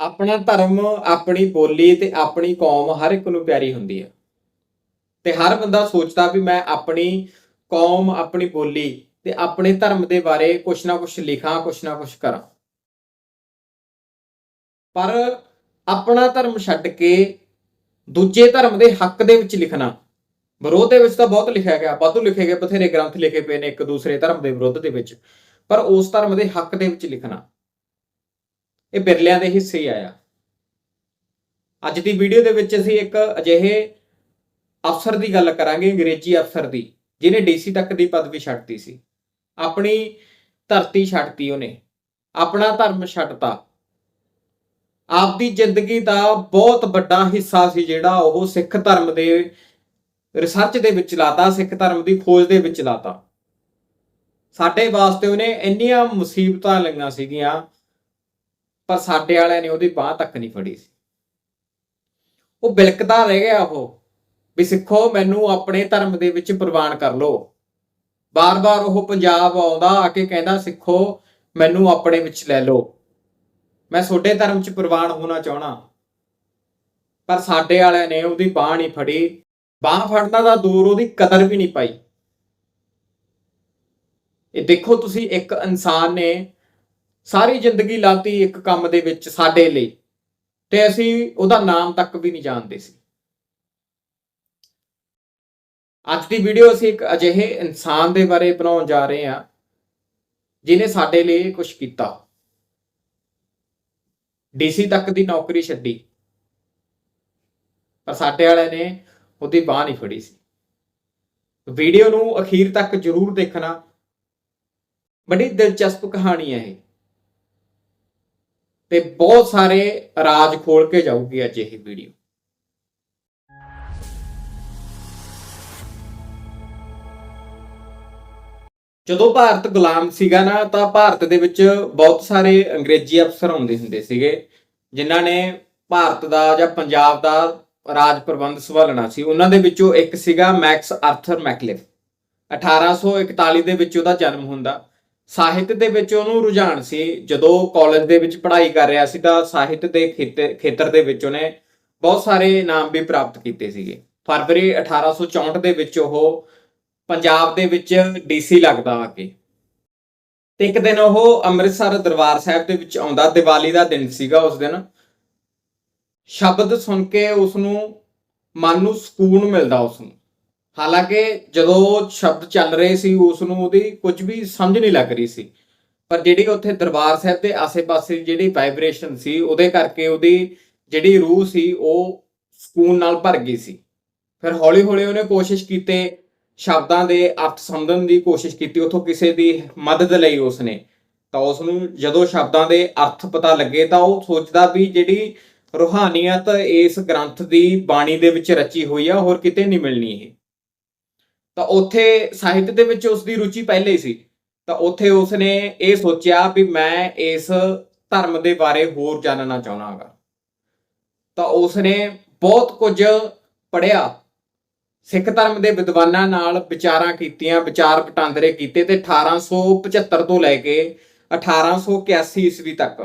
ਆਪਣਾ ਧਰਮ, ਆਪਣੀ ਬੋਲੀ ਤੇ ਆਪਣੀ ਕੌਮ ਹਰ ਇੱਕ ਨੂੰ ਪਿਆਰੀ ਹੁੰਦੀ ਹੈ ਤੇ ਹਰ ਬੰਦਾ ਸੋਚਦਾ ਵੀ ਮੈਂ ਆਪਣੀ ਕੌਮ, ਆਪਣੀ ਬੋਲੀ ਤੇ ਆਪਣੇ ਧਰਮ ਦੇ ਬਾਰੇ ਕੁਛ ਨਾ ਕੁਛ ਲਿਖਾਂ, ਕੁਛ ਨਾ ਕੁਛ ਕਰਾਂ। ਪਰ ਆਪਣਾ ਧਰਮ ਛੱਡ ਕੇ ਦੂਜੇ ਧਰਮ ਦੇ ਹੱਕ ਦੇ ਵਿੱਚ ਲਿਖਣਾ, ਵਿਰੋਧ ਦੇ ਵਿੱਚ ਤਾਂ ਬਹੁਤ ਲਿਖਿਆ ਗਿਆ, ਵਾਧੂ ਲਿਖੇ ਗਏ, ਬਥੇਰੇ ਗ੍ਰੰਥ ਲਿਖੇ ਪਏ ਨੇ ਇੱਕ ਦੂਸਰੇ ਧਰਮ ਦੇ ਵਿਰੋਧ ਦੇ ਵਿੱਚ। ਪਰ ਉਸ ਧਰਮ ਦੇ ਹੱਕ ਦੇ ਵਿੱਚ ਲਿਖਣਾ ਇਹ ਬਿਰਲਿਆਂ ਦੇ ਹਿੱਸੇ ਹੀ ਆਇਆ। ਅੱਜ ਦੀ ਵੀਡੀਓ ਦੇ ਵਿੱਚ ਅਸੀਂ ਇੱਕ ਅਜਿਹੇ ਅਫਸਰ ਦੀ ਗੱਲ ਕਰਾਂਗੇ, ਅੰਗਰੇਜ਼ੀ ਅਫਸਰ ਦੀ, ਜਿਹਨੇ ਡੀਸੀ ਤੱਕ ਦੀ ਪਦਵੀ ਛੱਡਤੀ ਸੀ। ਆਪਣੀ ਧਰਤੀ ਛੱਡਤੀ ਉਹਨੇ। ਆਪਣਾ ਧਰਮ ਛੱਡਤਾ। ਆਪਦੀ ਜ਼ਿੰਦਗੀ ਦਾ ਬਹੁਤ ਵੱਡਾ ਹਿੱਸਾ ਸੀ ਜਿਹੜਾ ਉਹ ਸਿੱਖ ਧਰਮ ਦੇ ਰਿਸਰਚ ਦੇ ਵਿੱਚ ਲਾਤਾ, ਸਿੱਖ ਧਰਮ ਦੀ ਖੋਜ ਦੇ ਵਿੱਚ ਲਾਤਾ। ਸਾਡੇ ਵਾਸਤੇ ਉਹਨੇ ਇੰਨੀਆਂ ਮੁਸੀਬਤਾਂ ਲਈਆਂ ਸੀਗੀਆਂ ਪਰ ਸਾਡੇ ਵਾਲਿਆਂ ਨੇ ਉਹਦੀ ਬਾਹ ਤੱਕ ਨਹੀਂ ਫੜੀ ਸੀ। ਉਹ ਬਿਲਕਦਾ ਰਹਿ ਗਿਆ ਉਹ, ਵੀ ਸਿੱਖੋ, ਮੈਨੂੰ ਆਪਣੇ ਧਰਮ ਦੇ ਵਿੱਚ ਪ੍ਰਵਾਨ ਕਰ ਲਓ। ਬਾਰ-ਬਾਰ ਉਹ ਪੰਜਾਬ ਆਉਂਦਾ, ਆ ਕੇ ਕਹਿੰਦਾ, ਸਿੱਖੋ, ਮੈਨੂੰ ਆਪਣੇ ਵਿੱਚ ਲੈ ਲਓ। ਮੈਂ ਤੁਹਾਡੇ ਧਰਮ 'ਚ ਪ੍ਰਵਾਨ ਹੋਣਾ ਚਾਹਣਾ ਪਰ ਸਾਡੇ ਵਾਲਿਆਂ ਨੇ ਉਹਦੀ ਬਾਹ ਨਹੀਂ ਫੜੀ। ਬਾਹ ਫੜਨਾ ਦਾ ਦੂਰ ਉਹਦੀ ਕਦਰ ਵੀ ਨਹੀਂ ਪਾਈ। ਇਹ ਦੇਖੋ ਤੁਸੀਂ, ਇੱਕ ਇਨਸਾਨ ਨੇ ਸਾਰੀ ਜ਼ਿੰਦਗੀ ਲਾਤੀ ਇੱਕ ਕੰਮ ਦੇ ਵਿੱਚ ਸਾਡੇ ਲਈ। ਤੇ ਅਸੀਂ ਉਹਦਾ ਨਾਮ ਤੱਕ ਵੀ ਨਹੀਂ ਜਾਣਦੇ ਸੀ। ਅੱਜ ਦੀ ਵੀਡੀਓ ਅਸੀਂ ਇੱਕ ਅਜਿਹੇ ਇਨਸਾਨ ਦੇ ਬਾਰੇ ਬਣਾਉਣ ਜਾ ਰਹੇ ਹਾਂ ਜਿਨੇ ਸਾਡੇ ਲਈ ਕੁਝ ਕੀਤਾ। ਡੀਸੀ ਤੱਕ ਦੀ ਨੌਕਰੀ ਛੱਡੀ। ਪਰ ਸਾਡੇ ਵਾਲਿਆਂ ਨੇ ਉਹਦੀ ਬਾਹ ਨਹੀਂ ਫੜੀ ਸੀ। ਵੀਡੀਓ ਨੂੰ ਅਖੀਰ ਤੱਕ ਜ਼ਰੂਰ ਦੇਖਣਾ। ਬੜੀ ਦਿਲਚਸਪ ਕਹਾਣੀ ਹੈ ਇਹ। ਤੇ ਬਹੁਤ ਸਾਰੇ ਰਾਜ ਖੋਲ ਕੇ ਜਾਊਗੀ ਅੱਜ ਇਹ ਵੀਡੀਓ। ਜਦੋਂ ਭਾਰਤ ਗੁਲਾਮ ਸੀਗਾ ਨਾ, ਤਾਂ ਭਾਰਤ ਦੇ ਵਿੱਚ ਬਹੁਤ ਸਾਰੇ ਅੰਗਰੇਜ਼ੀ ਅਫਸਰ ਆਉਂਦੇ ਹੁੰਦੇ ਸੀਗੇ, ਜਿਨ੍ਹਾਂ ਨੇ ਭਾਰਤ ਦਾ ਜਾਂ ਪੰਜਾਬ ਦਾ ਰਾਜ ਪ੍ਰਬੰਧ ਸੰਭਾਲਣਾ ਸੀ। ਉਹਨਾਂ ਦੇ ਵਿੱਚੋਂ ਇੱਕ ਸੀਗਾ ਮੈਕਸ ਆਰਥਰ ਮੈਕਲਿਫ। 1841 ਦੇ ਵਿੱਚ ਉਹਦਾ ਜਨਮ ਹੁੰਦਾ। ਸਾਹਿਤ ਦੇ ਵਿੱਚ ਉਹਨੂੰ ਰੁਝਾਨ ਸੀ। ਜਦੋਂ ਕਾਲਜ ਦੇ ਵਿੱਚ ਪੜ੍ਹਾਈ ਕਰ ਰਿਹਾ ਸੀ ਤਾਂ ਸਾਹਿਤ ਦੇ ਖੇਤਰ ਖੇਤਰ ਦੇ ਵਿੱਚ ਉਹਨੇ ਬਹੁਤ ਸਾਰੇ ਇਨਾਮ ਵੀ ਪ੍ਰਾਪਤ ਕੀਤੇ ਸੀਗੇ। ਫਰਵਰੀ 1864 ਦੇ ਵਿੱਚ ਉਹ ਪੰਜਾਬ ਦੇ ਵਿੱਚ ਡੀਸੀ ਲੱਗਦਾ ਆ ਕੇ। ਤੇ ਇੱਕ ਦਿਨ ਉਹ ਅੰਮ੍ਰਿਤਸਰ ਦਰਬਾਰ ਸਾਹਿਬ ਦੇ ਵਿੱਚ ਆਉਂਦਾ। ਦੀਵਾਲੀ ਦਾ ਦਿਨ ਸੀਗਾ ਉਸ ਦਿਨ। ਸ਼ਬਦ ਸੁਣ ਕੇ ਉਸ ਨੂੰ ਮਨ ਨੂੰ ਸਕੂਨ ਮਿਲਦਾ ਉਸ ਨੂੰ ਹਾਲਾਂਕਿ ਜਦੋਂ ਸ਼ਬਦ ਚੱਲ ਰਹੇ ਸੀ, ਉਸ ਨੂੰ ਉਹਦੀ ਕੁਝ ਵੀ ਸਮਝ ਨਹੀਂ ਲੱਗ ਰਹੀ ਸੀ। ਪਰ ਜਿਹੜੀ ਉੱਥੇ ਦਰਬਾਰ ਸਾਹਿਬ ਦੇ ਆਸੇ-ਪਾਸੇ ਜਿਹੜੀ ਵਾਈਬ੍ਰੇਸ਼ਨ ਸੀ, ਉਹਦੇ ਕਰਕੇ ਉਹਦੀ ਜਿਹੜੀ ਰੂਹ ਸੀ, ਉਹ ਸਕੂਨ ਨਾਲ ਭਰ ਗਈ ਸੀ। ਫਿਰ ਹੌਲੀ-ਹੌਲੀ ਉਹਨੇ ਕੋਸ਼ਿਸ਼ ਕੀਤੇ, ਸ਼ਬਦਾਂ ਦੇ ਅਰਥ ਸਮਝਣ ਦੀ ਕੋਸ਼ਿਸ਼ ਕੀਤੀ, ਉਥੋਂ ਕਿਸੇ ਦੀ ਮਦਦ ਲਈ ਉਸਨੇ। ਤਾਂ ਉਸ ਨੂੰ ਜਦੋਂ ਸ਼ਬਦਾਂ ਦੇ ਅਰਥ ਪਤਾ ਲੱਗੇ, ਤਾਂ ਉਹ ਸੋਚਦਾ ਵੀ ਜਿਹੜੀ ਰੂਹਾਨੀਅਤ ਇਸ ਗ੍ਰੰਥ ਦੀ ਬਾਣੀ ਦੇ ਵਿੱਚ ਰਚੀ ਹੋਈ ਆ, ਹੋਰ ਕਿਤੇ ਨਹੀਂ ਮਿਲਣੀ ਇਹ। ਤਾਂ ਉੱਥੇ ਸਾਹਿਤ ਦੇ ਵਿੱਚ ਉਸ ਦੀ ਰੁਚੀ ਪਹਿਲੇ ਹੀ ਸੀ। ਤਾਂ ਉੱਥੇ ਉਸਨੇ ਇਹ ਸੋਚਿਆ ਵੀ ਮੈਂ ਇਸ ਧਰਮ ਦੇ ਬਾਰੇ ਹੋਰ ਜਾਣਨਾ ਚਾਹਣਾਗਾ ਤਾਂ ਉਸਨੇ ਬਹੁਤ ਕੁਝ ਪੜ੍ਹਿਆ। ਸਿੱਖ ਧਰਮ ਦੇ ਵਿਦਵਾਨਾਂ ਨਾਲ ਵਿਚਾਰਾਂ ਕੀਤੀਆਂ, ਵਿਚਾਰ ਵਟਾਂਦਰੇ ਕੀਤੇ ਤੇ 1875 ਤੋਂ ਲੈ ਕੇ 1881 ਈਸਵੀ ਤੱਕ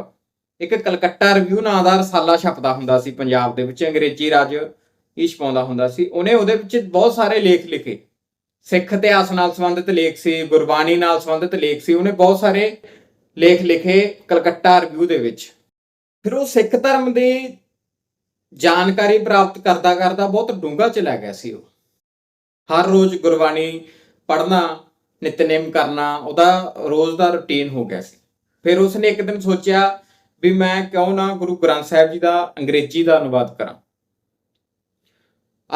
ਇੱਕ ਕਲਕੱਤਾ ਰਿਵਿਊ ਨਾਂ ਦਾ ਰਸਾਲਾ ਛਪਦਾ ਹੁੰਦਾ ਸੀ ਪੰਜਾਬ ਦੇ ਵਿੱਚ। ਅੰਗਰੇਜ਼ੀ ਰਾਜ ਹੀ ਪਾਉਂਦਾ ਹੁੰਦਾ ਸੀ। ਉਹਨੇ ਉਹਦੇ ਵਿੱਚ ਬਹੁਤ ਸਾਰੇ ਲੇਖ ਲਿਖੇ। ਸਿੱਖ ਇਤਿਹਾਸ ਨਾਲ ਸੰਬੰਧਿਤ ਲੇਖ ਸੀ, ਗੁਰਬਾਣੀ ਨਾਲ ਸੰਬੰਧਿਤ ਲੇਖ ਸੀ, ਉਹਨੇ ਬਹੁਤ ਸਾਰੇ ਲੇਖ ਲਿਖੇ ਕਲਕੱਤਾ ਰਿਵਿਊ ਦੇ ਵਿੱਚ। ਫਿਰ ਉਹ ਸਿੱਖ ਧਰਮ ਦੀ ਜਾਣਕਾਰੀ ਪ੍ਰਾਪਤ ਕਰਦਾ ਕਰਦਾ ਬਹੁਤ ਡੂੰਘਾ ਚਲਾ ਗਿਆ ਸੀ ਉਹ। ਹਰ ਰੋਜ਼ ਗੁਰਬਾਣੀ ਪੜ੍ਹਨਾ, ਨਿਤਨੇਮ ਕਰਨਾ, ਉਹਦਾ ਰੋਜ਼ ਦਾ ਰੁਟੀਨ ਹੋ ਗਿਆ ਸੀ। ਫਿਰ ਉਸਨੇ ਇੱਕ ਦਿਨ ਸੋਚਿਆ ਵੀ ਮੈਂ ਕਿਉਂ ਨਾ ਗੁਰੂ ਗ੍ਰੰਥ ਸਾਹਿਬ ਜੀ ਦਾ ਅੰਗਰੇਜ਼ੀ ਦਾ ਅਨੁਵਾਦ ਕਰਾਂ।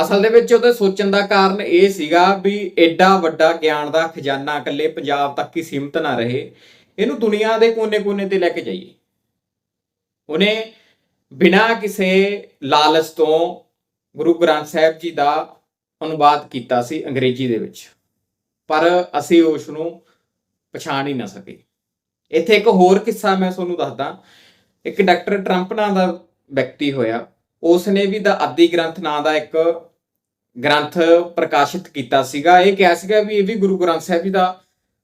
ਅਸਲ ਦੇ ਵਿੱਚ ਉਹਦੇ ਸੋਚਣ ਦਾ ਕਾਰਨ ਇਹ ਸੀਗਾ ਵੀ ਐਡਾ ਵੱਡਾ ਗਿਆਨ ਦਾ ਖਜ਼ਾਨਾ ਇਕੱਲੇ ਪੰਜਾਬ ਤੱਕ ਹੀ ਸੀਮਤ ਨਾ ਰਹੇ। ਇਹਨੂੰ ਦੁਨੀਆ ਦੇ ਕੋਨੇ-ਕੋਨੇ ਤੇ ਲੈ ਕੇ ਜਾਈਏ। ਉਹਨੇ ਬਿਨਾਂ ਕਿਸੇ ਲਾਲਚ ਤੋਂ ਗੁਰੂ ਗ੍ਰੰਥ ਸਾਹਿਬ ਜੀ ਦਾ ਅਨੁਵਾਦ ਕੀਤਾ ਸੀ ਅੰਗਰੇਜ਼ੀ ਦੇ ਵਿੱਚ। ਪਰ ਅਸੀਂ ਉਸ ਨੂੰ ਪਛਾਣ ਹੀ ਨਾ ਸਕੇ। ਇੱਥੇ ਇੱਕ ਹੋਰ ਕਿੱਸਾ ਮੈਂ ਤੁਹਾਨੂੰ ਦੱਸਦਾ। ਇੱਕ ਡਾਕਟਰ ਟਰੰਪ ਨਾਂ ਦਾ ਵਿਅਕਤੀ ਹੋਇਆ। ਉਸ ਨੇ ਵੀ ਦਾ ਆਦਿ ਗ੍ਰੰਥ ਨਾਂ ਦਾ ਇੱਕ ਗ੍ਰੰਥ ਪ੍ਰਕਾਸ਼ਿਤ ਕੀਤਾ ਸੀਗਾ। ਇਹ ਕਿਹਾ ਸੀਗਾ ਵੀ ਇਹ ਵੀ ਗੁਰੂ ਗ੍ਰੰਥ ਸਾਹਿਬ ਜੀ ਦਾ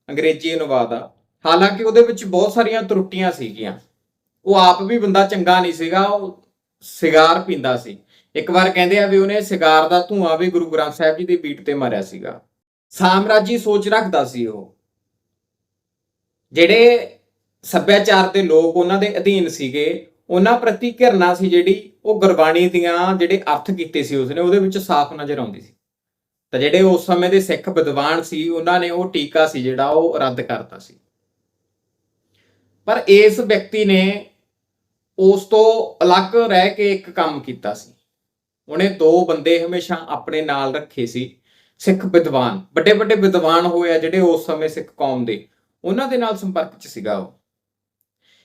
ਅੰਗਰੇਜ਼ੀ ਅਨੁਵਾਦ ਆ। ਹਾਲਾਂਕਿ ਉਹਦੇ ਵਿੱਚ ਬਹੁਤ ਸਾਰੀਆਂ ਤਰੁੱਟੀਆਂ ਸੀਗੀਆਂ। ਉਹ ਆਪ ਵੀ ਬੰਦਾ ਚੰਗਾ ਨਹੀਂ ਸੀਗਾ, ਉਹ ਸਿਗਾਰ ਪੀਂਦਾ ਸੀ। ਇੱਕ ਵਾਰ ਕਹਿੰਦੇ ਆ ਵੀ ਉਹਨੇ ਸਿਗਾਰ ਦਾ ਧੂਆਂ ਵੀ ਗੁਰੂ ਗ੍ਰੰਥ ਸਾਹਿਬ ਜੀ ਦੀ ਬੀਟ ਤੇ ਮਾਰਿਆ ਸੀਗਾ। ਸਾਮਰਾਜੀ ਸੋਚ ਰੱਖਦਾ ਸੀ ਉਹ। ਜਿਹੜੇ ਸੱਭਿਆਚਾਰ ਦੇ ਲੋਕ ਉਹਨਾਂ ਦੇ ਅਧੀਨ ਸੀਗੇ ਉਹਨਾਂ ਪ੍ਰਤੀ ਘਿਰਣਾ ਸੀ ਜਿਹੜੀ ਉਹ ਗੁਰਬਾਣੀ ਦੀਆਂ ਜਿਹੜੇ ਅਰਥ ਕੀਤੇ ਸੀ ਉਸਨੇ, ਉਹਦੇ ਵਿੱਚ ਸਾਫ਼ ਨਜ਼ਰ ਆਉਂਦੀ ਸੀ। ਤਾਂ ਜਿਹੜੇ ਉਸ ਸਮੇਂ ਦੇ ਸਿੱਖ ਵਿਦਵਾਨ ਸੀ, ਉਹਨਾਂ ਨੇ ਉਹ ਟੀਕਾ ਸੀ ਜਿਹੜਾ ਉਹ ਰੱਦ ਕਰਤਾ ਸੀ। ਪਰ ਇਸ ਵਿਅਕਤੀ ਨੇ ਉਸ ਤੋਂ ਅਲੱਗ ਰਹਿ ਕੇ ਇੱਕ ਕੰਮ ਕੀਤਾ ਸੀ। ਉਹਨੇ ਦੋ ਬੰਦੇ ਹਮੇਸ਼ਾ ਆਪਣੇ ਨਾਲ ਰੱਖੇ ਸੀ, ਸਿੱਖ ਵਿਦਵਾਨ। ਵੱਡੇ ਵੱਡੇ ਵਿਦਵਾਨ ਹੋਏ ਆ ਜਿਹੜੇ ਉਸ ਸਮੇਂ ਸਿੱਖ ਕੌਮ ਦੇ। ਉਹਨਾਂ ਦੇ ਨਾਲ ਸੰਪਰਕ 'ਚ ਸੀਗਾ ਉਹ।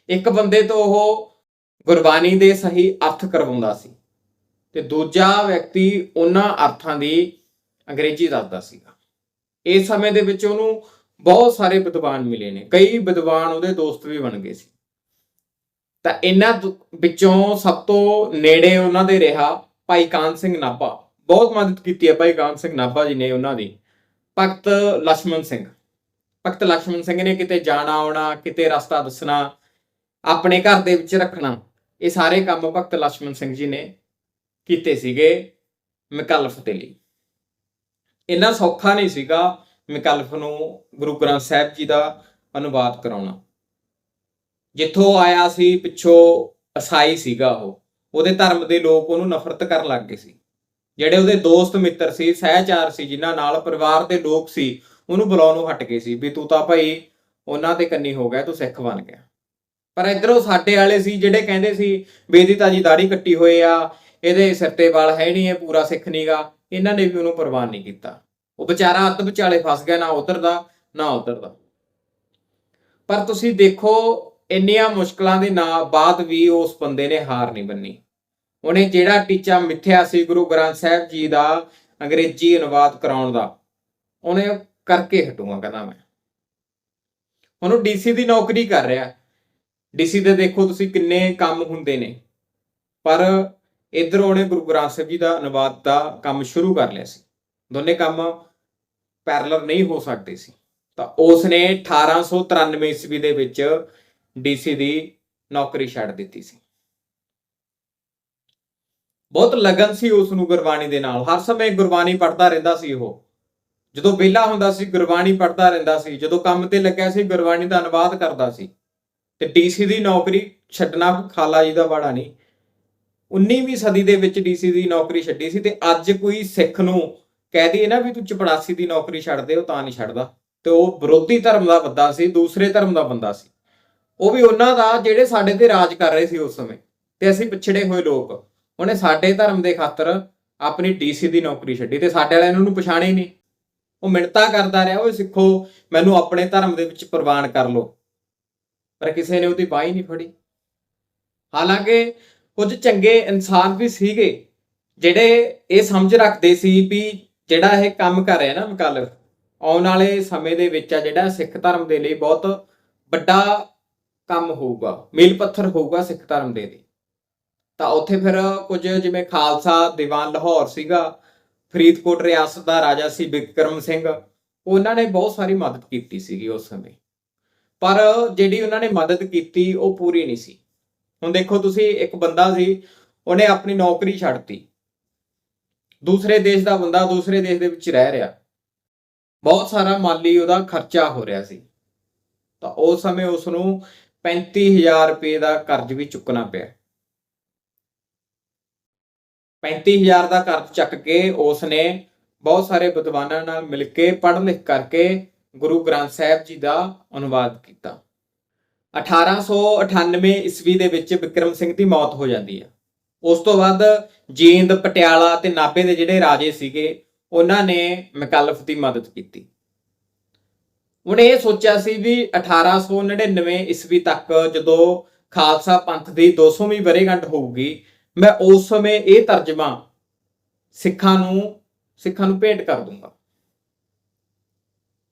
ਇੱਕ ਬੰਦੇ ਤੋਂ ਉਹ ਗੁਰਬਾਣੀ ਦੇ ਸਹੀ ਅਰਥ ਕਰਵਾਉਂਦਾ ਸੀ ਤੇ ਦੂਜਾ ਵਿਅਕਤੀ ਉਹਨਾਂ ਅਰਥਾਂ ਦੀ ਅੰਗਰੇਜ਼ੀ ਦੱਸਦਾ ਸੀਗਾ। ਇਸ ਸਮੇਂ ਦੇ ਵਿੱਚ ਉਹਨੂੰ ਬਹੁਤ ਸਾਰੇ ਵਿਦਵਾਨ ਮਿਲੇ ਨੇ। ਕਈ ਵਿਦਵਾਨ ਉਹਦੇ ਦੋਸਤ ਵੀ ਬਣ ਗਏ ਸੀ। ਤਾਂ ਇਹਨਾਂ ਵਿੱਚੋਂ ਸਭ ਤੋਂ ਨੇੜੇ ਉਹਨਾਂ ਦੇ ਰਿਹਾ ਭਾਈ ਕਾਨ ਸਿੰਘ ਨਾਭਾ। ਬਹੁਤ ਮਦਦ ਕੀਤੀ ਹੈ ਭਾਈ ਕਾਨ ਸਿੰਘ ਨਾਭਾ ਜੀ ਨੇ ਉਹਨਾਂ ਦੀ। ਭਗਤ ਲక్ష్మణ ਸਿੰਘ। ਭਗਤ ਲక్ష్మణ ਸਿੰਘ ਨੇ ਕਿਤੇ ਜਾਣਾ ਆਉਣਾ, ਕਿਤੇ ਰਸਤਾ ਦੱਸਣਾ, ਆਪਣੇ ਘਰ ਦੇ ਵਿੱਚ ਰੱਖਣਾ। ਇਹ ਸਾਰੇ ਕੰਮ ਭਗਤ ਲక్ష్మణ ਸਿੰਘ ਜੀ ਨੇ ਕੀਤੇ ਸੀਗੇ ਮਿਕਲਫ ਦੇ ਲਈ। ਇੰਨਾ ਸੌਖਾ ਨਹੀਂ ਸੀਗਾ ਮਿਕਲਫ ਨੂੰ ਗੁਰੂ ਗ੍ਰੰਥ ਸਾਹਿਬ ਜੀ ਦਾ ਅਨੁਵਾਦ ਕਰਾਉਣਾ। ਜਿੱਥੋਂ ਆਇਆ ਸੀ, ਪਿੱਛੋਂ ਅਸਾਈ ਸੀਗਾ ਉਹ। ਉਹਦੇ ਧਰਮ ਦੇ ਲੋਕ ਉਹਨੂੰ ਨਫ਼ਰਤ ਕਰਨ ਲੱਗ ਗਏ ਸੀ। ਜਿਹੜੇ ਉਹਦੇ ਦੋਸਤ ਮਿੱਤਰ ਸੀ, ਸਹਿਚਾਰ ਸੀ, ਜਿਨ੍ਹਾਂ ਨਾਲ ਪਰਿਵਾਰ ਦੇ ਲੋਕ ਸੀ, ਉਹਨੂੰ ਬੁਲਾਉਣੋਂ ਹਟ ਗਏ ਸੀ ਵੀ ਤੂੰ ਤਾਂ ਭਾਈ ਉਹਨਾਂ ਦੇ ਕੰਨੀ ਹੋ ਗਿਆ, ਤੂੰ ਸਿੱਖ ਬਣ ਗਿਆ। ਪਰ ਇਧਰੋਂ ਸਾਡੇ ਵਾਲੇ ਸੀ ਜਿਹੜੇ ਕਹਿੰਦੇ ਸੀ ਵੀ ਇਹਦੀ ਜੀ ਦਾੜੀ ਕੱਟੀ ਹੋਏ ਆ, ਇਹਦੇ ਸਿਰ ਤੇ ਵਾਲ ਹੈ ਨਹੀਂ, ਇਹ ਪੂਰਾ ਸਿੱਖ ਨਹੀਂਗਾ ਇਹਨਾਂ ਨੇ ਵੀ ਉਹਨੂੰ ਪ੍ਰਵਾਨ ਨਹੀਂ ਕੀਤਾ। ਉਹ ਵਿਚਾਰਾ ਅੱਧ ਵਿਚਾਲੇ ਫਸ ਗਿਆ ਨਾ ਉਧਰ ਦਾ, ਨਾ ਉਧਰ ਦਾ। ਪਰ ਤੁਸੀਂ ਦੇਖੋ, ਇੰਨੀਆਂ ਮੁਸ਼ਕਲਾਂ ਦੇ ਨਾਲ ਬਾਅਦ ਵੀ ਉਸ ਬੰਦੇ ਨੇ ਹਾਰ ਨਹੀਂ ਬੰਨੀ। ਉਹਨੇ ਜਿਹੜਾ ਟੀਚਾ ਮਿੱਥਿਆ ਸੀ ਗੁਰੂ ਗ੍ਰੰਥ ਸਾਹਿਬ ਜੀ ਦਾ ਅੰਗਰੇਜ਼ੀ ਅਨੁਵਾਦ ਕਰਾਉਣ ਦਾ, ਉਹਨੇ ਕਰਕੇ ਹਟੂਗਾ ਕਹਿੰਦਾ ਮੈਂ। ਉਹਨੂੰ ਡੀਸੀ ਦੀ ਨੌਕਰੀ ਕਰ ਰਿਹਾ। ਡੀਸੀ ਦੇ ਦੇਖੋ ਤੁਸੀਂ ਕਿੰਨੇ ਕੰਮ ਹੁੰਦੇ ਨੇ। ਪਰ ਇਧਰ ਉਹਨੇ ਗੁਰੂ ਗ੍ਰੰਥ ਸਾਹਿਬ ਜੀ ਦਾ ਅਨੁਵਾਦ ਦਾ ਕੰਮ ਸ਼ੁਰੂ ਕਰ ਲਿਆ ਸੀ। ਦੋਨੇ ਕੰਮ ਪੈਰਲਲ ਨਹੀਂ ਹੋ ਸਕਦੇ ਸੀ। ਤਾਂ ਉਸ ਨੇ 1893 ਈਸਵੀ ਦੇ ਵਿੱਚ ਡੀਸੀ ਦੀ ਨੌਕਰੀ ਛੱਡ ਦਿੱਤੀ ਸੀ। ਬਹੁਤ ਲਗਨ ਸੀ ਉਸ ਨੂੰ ਗੁਰਬਾਣੀ ਦੇ ਨਾਲ। ਹਰ ਸਮੇਂ ਗੁਰਬਾਣੀ ਪੜ੍ਹਦਾ ਰਹਿੰਦਾ ਸੀ ਉਹ। ਜਦੋਂ ਵਿਹਲਾ ਹੁੰਦਾ ਸੀ, ਗੁਰਬਾਣੀ ਪੜ੍ਹਦਾ ਰਹਿੰਦਾ ਸੀ। ਜਦੋਂ ਕੰਮ ਤੇ ਲੱਗਿਆ ਸੀ, ਗੁਰਬਾਣੀ ਦਾ ਅਨੁਵਾਦ ਕਰਦਾ ਸੀ। ਤੇ ਡੀਸੀ ਦੀ ਨੌਕਰੀ ਛੱਡਣਾ ਖਾਲਾ ਜੀ ਦਾ ਬਾੜਾ ਨਹੀਂ। 19ਵੀਂ ਸਦੀ ਦੇ ਵਿੱਚ ਡੀਸੀ ਦੀ ਨੌਕਰੀ ਛੱਡੀ ਸੀ ਤੇ ਅੱਜ ਕੋਈ ਸਿੱਖ ਨੂੰ ਕਹਿ ਦਈਏ ਨਾ ਵੀ ਤੂੰ ਚਪੜਾਸੀ ਦੀ ਨੌਕਰੀ ਛੱਡ ਦੇ, ਉਹ ਤਾਂ ਨਹੀਂ ਛੱਡਦਾ। ਤੇ ਉਹ ਵਿਰੋਧੀ ਧਰਮ ਦਾ ਬੰਦਾ ਸੀ, ਦੂਸਰੇ ਧਰਮ ਦਾ ਬੰਦਾ ਸੀ। ਉਹ ਵੀ ਉਹਨਾਂ ਦਾ ਜਿਹੜੇ ਸਾਡੇ ਤੇ ਰਾਜ ਕਰ ਰਹੇ ਸੀ ਉਸ ਸਮੇਂ, ਤੇ ਅਸੀਂ ਪਿਛੜੇ ਹੋਏ ਲੋਕ। ਉਹਨੇ ਸਾਡੇ ਧਰਮ ਦੇ ਖਾਤਰ ਆਪਣੀ ਡੀਸੀ ਦੀ ਨੌਕਰੀ ਛੱਡੀ ਤੇ ਸਾਡੇ ਵਾਲਿਆਂ ਨੂੰ ਪਛਾਣੇ ਹੀ ਨਹੀਂ। ਉਹ ਮਿੰਨਤਾਂ ਕਰਦਾ ਰਿਹਾ ਉਹ ਸਿੱਖੋ, ਮੈਨੂੰ ਆਪਣੇ ਧਰਮ ਦੇ ਵਿੱਚ ਪ੍ਰਵਾਨ ਕਰ ਲਓ। ਪਰ ਕਿਸੇ ਨੇ ਉਹਦੀ ਬਾਹ ਹੀ ਨਹੀਂ ਫੜੀ। ਹਾਲਾਂਕਿ ਕੁਝ ਚੰਗੇ ਇਨਸਾਨ ਵੀ ਸੀਗੇ, ਜਿਹੜੇ ਇਹ ਸਮਝ ਰੱਖਦੇ ਸੀ ਵੀ ਜਿਹੜਾ ਇਹ ਕੰਮ ਕਰ ਰਿਹਾ ਨਾ ਮੁਕੱਲਫ ਆਉਣ ਵਾਲੇ ਸਮੇਂ ਦੇ ਵਿੱਚ ਆ ਜਿਹੜਾ ਸਿੱਖ ਧਰਮ ਦੇ ਲਈ ਬਹੁਤ ਵੱਡਾ ਕੰਮ ਹੋਊਗਾ, ਮੀਲ ਪੱਥਰ ਹੋਊਗਾ ਸਿੱਖ ਧਰਮ ਦੇ ਲਈ। ਤਾਂ ਉੱਥੇ ਫਿਰ ਕੁਝ ਜਿਵੇਂ ਖਾਲਸਾ ਦੀਵਾਨ ਲਾਹੌਰ ਸੀਗਾ, ਫਰੀਦਕੋਟ ਰਿਆਸਤ ਦਾ ਰਾਜਾ ਸੀ ਬਿਕਰਮ ਸਿੰਘ, ਉਹਨਾਂ ਨੇ ਬਹੁਤ ਸਾਰੀ ਮਦਦ ਕੀਤੀ ਸੀਗੀ ਉਸ ਸਮੇਂ। ਪਰ ਜਿਹੜੀ ਉਹਨਾਂ ਨੇ ਮਦਦ ਕੀਤੀ, ਉਹ ਪੂਰੀ ਨਹੀਂ ਸੀ। ਹੁਣ ਦੇਖੋ ਤੁਸੀਂ, ਇੱਕ ਬੰਦਾ ਸੀ, ਉਹਨੇ ਆਪਣੀ ਨੌਕਰੀ ਛੱਡਤੀ। ਦੂਸਰੇ ਦੇਸ਼ ਦਾ ਬੰਦਾ ਦੂਸਰੇ ਦੇਸ਼ ਦੇ ਵਿੱਚ ਰਹਿ ਰਿਹਾ। ਬਹੁਤ ਸਾਰਾ ਮਾਲੀ ਉਹਦਾ ਖਰਚਾ ਹੋ ਰਿਹਾ ਸੀ। ਤਾਂ ਉਸ ਸਮੇਂ ਉਸ ਨੂੰ 35000 ਰੁਪਏ ਦਾ ਕਰਜ਼ ਵੀ ਚੁੱਕਣਾ ਪਿਆ। 35000 ਦਾ ਕਰਜ਼ ਚੱਕ ਕੇ ਉਸ ਨੇ ਬਹੁਤ ਸਾਰੇ ਵਿਦਵਾਨਾਂ ਨਾਲ ਮਿਲ ਕੇ ਪੜ੍ਹ ਲਿਖ ਕਰਕੇ ਗੁਰੂ ਗ੍ਰੰਥ ਸਾਹਿਬ ਜੀ ਦਾ ਅਨੁਵਾਦ ਕੀਤਾ। 1898 ਈਸਵੀ ਦੇ ਵਿੱਚ ਵਿਕਰਮ ਸਿੰਘ ਦੀ ਮੌਤ ਹੋ ਜਾਂਦੀ ਹੈ। ਉਸ ਤੋਂ ਬਾਅਦ ਜੀਂਦ, ਪਟਿਆਲਾ ਤੇ ਨਾਭੇ ਦੇ ਜਿਹੜੇ ਰਾਜੇ ਸੀਗੇ, ਉਹਨਾਂ ਨੇ ਮਕਲਫ ਦੀ ਮਦਦ ਕੀਤੀ। ਉਹਨੇ ਇਹ ਸੋਚਿਆ ਸੀ ਵੀ 1899 ਈਸਵੀ ਤੱਕ ਜਦੋਂ ਖਾਲਸਾ ਪੰਥ ਦੀ 200ਵੀਂ ਵਰ੍ਹੇਗੰਢ ਹੋਊਗੀ, ਮੈਂ ਉਸ ਸਮੇਂ ਇਹ ਤਰਜਮਾ ਸਿੱਖਾਂ ਨੂੰ ਸਿੱਖਾਂ ਨੂੰ ਭੇਟ ਕਰ ਦੂੰਗਾ।